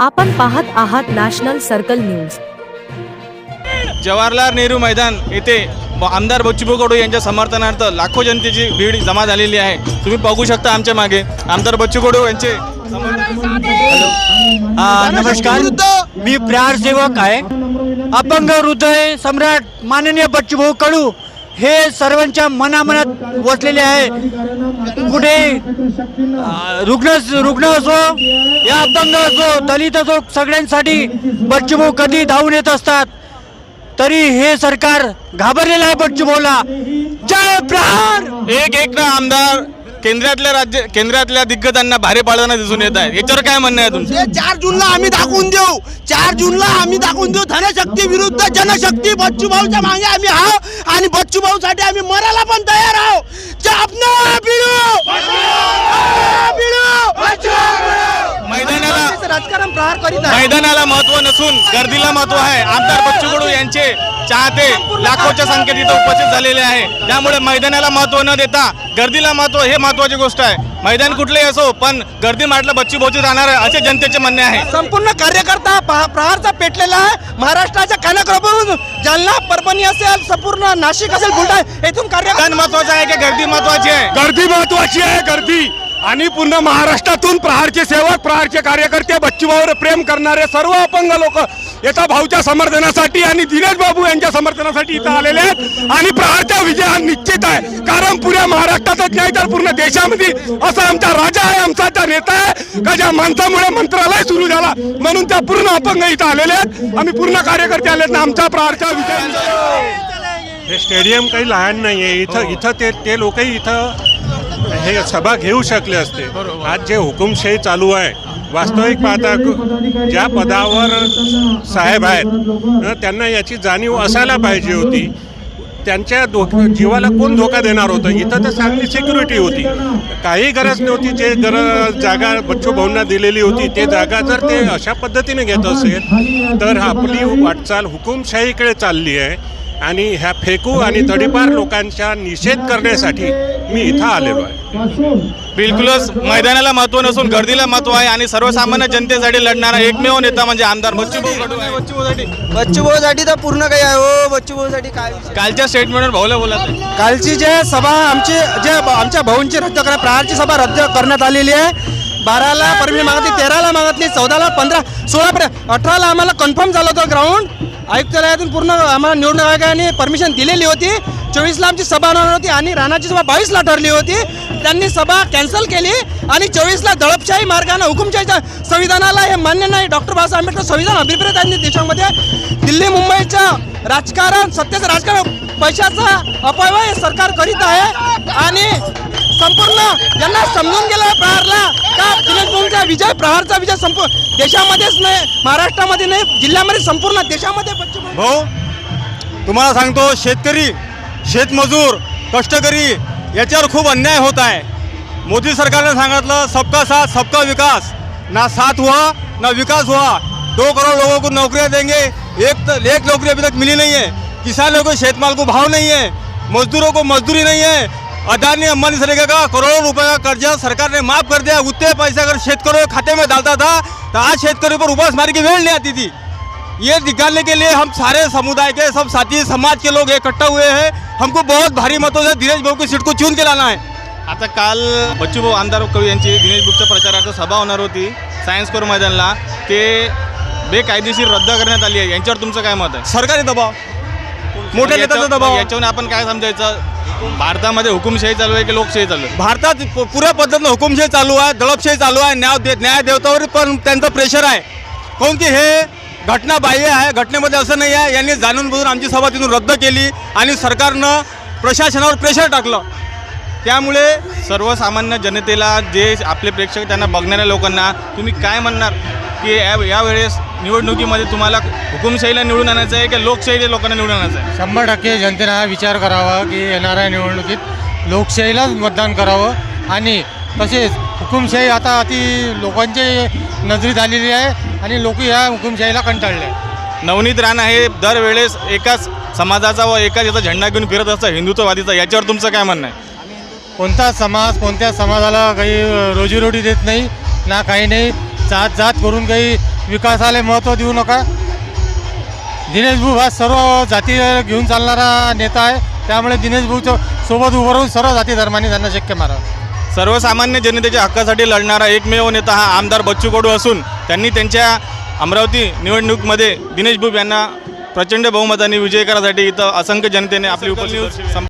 आपण पाहत आहात national circle news. Jawaharlal Nehru मैदान येथे आमदार बच्चूभाऊ कडू यांच्या समर्थनार्थ लाखो जनतेची भीड जमा झालेली आहे. तुम्ही बघू शकता आमच्या मागे. आमदार बच्चू कडू यांचे नमस्कार. मी प्रहार सेवक आहे. अपंग हृदय सम्राट माननीय बच्चूभाऊ कडू. हे सर्वांच्या मनामनात वसलेले आहे. कुठे? रुग्ण रुग्ण असो या अपंग असो दलित असो सगळ्यांसाठी बच्चूभाऊ कधी धावून येत असतात. तरी हे सरकार घाबरलेलं आहे बच्चूभाऊला. जय प्रहार! एक एक ना आमदार केंद्रातल्या राज्य केंद्रातल्या दिग्गजांना भारे पाडताना दिसून येत आहेत. याच्यावर काय म्हणणं आहे तुमचं? चार जूनला आम्ही दाखवून देऊ. चार जूनला आम्ही दाखवून देऊ. धनशक्ती विरुद्ध जनशक्ती बच्चू भाऊच्या मागे आम्ही आहो आणि बच्चू भाऊ साठी आम्ही मरायला पण तयार आहो राजकारण प्रहार करीत आहे. मैदानाला महत्त्व नसून गर्दीला महत्त्व आहे. आमदार बच्चू कडू यांचे चाहते लाखोच्या संख्येत इथं उपस्थित झालेले आहे. त्यामुळे मैदानाला महत्त्व न देता गर्दीला महत्त्व हे महत्वाची गोष्ट आहे. मैदान कुठलेही असो पण गर्दी म्हटलं बच्चू भाऊची राहणार आहे असे जनतेचे म्हणणे आहे. संपूर्ण कार्यकर्ता पहा- प्रहारचा पेटलेला आहे. महाराष्ट्राच्या कानाकोपरून जालना परभणी असेल संपूर्ण नाशिक असेल बुलढाणा येथून कार्य मैदान महत्वाचं आहे की गर्दी महत्वाची आहे? गर्दी महत्वाची आहे गर्दी. आणि पूर्ण महाराष्ट्रातून प्रहारचे सेवक प्रहारचे कार्यकर्ते बच्चूभाऊवर प्रेम करणारे सर्व अपंग लोक येता भाऊच्या समर्थनासाठी आणि दिनेश बाबू यांच्या समर्थनासाठी इथं आलेले आहेत. आणि प्रहारचा विजय हा निश्चित आहे. कारण पुऱ्या महाराष्ट्रातच नाही तर पूर्ण देशामध्ये असा आमचा राजा आहे आमचा त्या नेता आहे. का ज्या माणसामुळे मंत्रालय सुरू झाला म्हणून त्या पूर्ण अपंग इथं आलेले आहेत. आम्ही पूर्ण कार्यकर्ते आले आहेत ना आमचा प्रहारचा विजय. हे स्टेडियम काही लहान नाही आहे इथं इथं ते ते लोकही इथं हे सभा घेऊ शकले असते. आज जे हुकुमशाही चालू आहे वास्तविक पाहता ज्या पदावर साहेब आहेत त्यांना याची जाणीव असायला पाहिजे होती. त्यांच्या धो जीवाला कोण धोका देणार होतं? इथं तर चांगली सिक्युरिटी होती. काही गरज नव्हती जे गरज जागा बच्चू भाऊंना दिलेली होती ते जागा जर ते अशा पद्धतीने घेत असेल तर आपली वाटचाल हुकुमशाहीकडे चालली आहे. आणि ह्या फेकू आणि तडीपार लोकांचा निषेध करण्यासाठी मी इथं आलेलो आहे. बिलकुलच मैदानाला महत्त्व नसून गर्दीला महत्त्व आहे आणि सर्वसामान्य जनतेसाठी लढणारा एकमेव नेता म्हणजे आमदार. बच्चूभाऊसाठी बच्चू भाऊसाठी तर पूर्ण काही आहे हो. बच्चू भाऊसाठी काय कालच्या स्टेटमेंटवर भाऊला बोला कालची जे सभा आमची जे आमच्या भाऊंची रद्द करा प्रहारची सभा रद्द करण्यात आलेली आहे. बाराला परमिशन मागितली तेराला मागितली चौदाला पंधरा सोळापर्यंत अठराला आम्हाला कन्फर्म झालं होतं ग्राउंड आयुक्तालयातून पूर्ण आम्हाला निवडणूक आयोगाने परमिशन दिलेली होती. चोवीसला आमची सभा होणार होती आणि राणाची सभा बावीसला ठरली होती. त्यांनी सभा कॅन्सल केली आणि चोवीसला दडपशाही मार्गाने हुकुमशाहीच्या संविधानाला हे मान्य नाही. डॉक्टर बाबासाहेब आंबेडकर संविधान अभिप्रेत आहेत देशामध्ये. दिल्ली मुंबईचं राजकारण सत्तेचं राजकारण पैशाचा अपव्यय हे सरकार करीत आहे. आणि संपूर्ण यांना समजून गेलं दिनेश विजय प्रहारचा विजय संपूर्ण देशामध्येच नाही महाराष्ट्रामध्ये नाही जिल्ह्यामध्ये संपूर्ण देशामध्ये भाऊ- तुम्हाला सांगतो शेतकरी शेतमजूर कष्टकरी याच्यावर खूप अन्याय होत आहे. मोदी सरकारने सांगितलं सबका साथ सबका विकास. ना साथ हुआ ना विकास हुआ. दो करोड़ लोगों को नौकरियां देंगे. एक त- एक नौकरी अभी तक मिली नहीं है. किसानों को शेतमाल को भाव नहीं है. मजदूरों को मजदूरी नहीं है. अदानी अंबानी से लेकर का करोड़ों रुपए का कर्जा सरकार ने माफ कर दिया। उतने पैसे अगर शेतकरियों के खाते में डालता था तो आज शेतकरियों पर उपास मारी की वेळ नहीं आती थी। ये निकालने के लिए हम सारे समुदाय के सब साथी समाज के लोग इकट्ठा हुए हैं। हमको बहुत भारी मतों से दिनेश भाऊ की सीट को चुन के लाना है। आता काल बच्चू भाऊ आमदार कवी यांची दिनेश बुकच्या प्रचारार्थ सभा होणार होती सायन्स कोर मैदानला ते बेकायदेशीर रद्द करण्यात आली आहे. यांच्यावर तुमचं काय मत आहे? सरकारी दबाव. मोठ्या नेत्याचा दबाव. याच्यावरून आपण काय समजायचं? भारतामध्ये हुकुमशाही चालू आहे की लोकशाही चालू आहे? भारतात पु पुऱ्या पद्धतीनं हुकुमशाही चालू आहे दडपशाही चालू आहे न्याय दे न्याय देवतावर पण त्यांचं प्रेशर आहे. काहून की हे घटना बाह्य आहे घटनेमध्ये असं नाही आहे. यांनी जाणून बुजून आमची सभा तिथून रद्द केली आणि सरकारनं प्रशासनावर प्रेशर टाकलं. त्यामुळे सर्वसामान्य जनतेला जे आपले प्रेक्षक त्यांना बघणाऱ्या लोकांना तुम्ही काय म्हणणार? की या यावेळेस निवडणुकीमध्ये तुम्हाला हुकुमशाहीला निवडून आणायचं आहे की लोकशाहीला लोकांना निवडून आणायचं आहे? शंभर टक्के जनतेने हा विचार करावा की येणाऱ्या निवडणुकीत लोकशाहीलाच मतदान करावं आणि तसेच हुकुमशाही आता अति लोकांच्या नजरेत आलेली आहे आणि लोक या हुकुमशाहीला कंटाळले आहे नवनीत राणा हे दरवेळेस एकाच समाजाचा व एकाच याचा झेंडा घेऊन फिरत असतं हिंदुत्ववादीचा. याच्यावर तुमचं काय म्हणणं आहे? कोणता समाज कोणत्या समाजाला काही रोजीरोटी देत नाही ना काही नाही. जात जात करून काही विकासाला महत्त्व देऊ नका. दिनेश भाऊ हा सर्व जाती घेऊन चालणारा नेता आहे. त्यामुळे दिनेश भाऊच्या सोबत उभं राहून सर्व जाती धर्माने त्यांना शक्य मारावं सर्वसामान्य जनतेच्या हक्कासाठी लढणारा एकमेव नेता हा आमदार बच्चू कडू असून त्यांनी त्यांच्या अमरावती निवडणूकमध्ये दिनेश बुब यांना प्रचंड बहुमताने विजय करासाठी इथं असंख्य जनतेने आपली उपस्थिती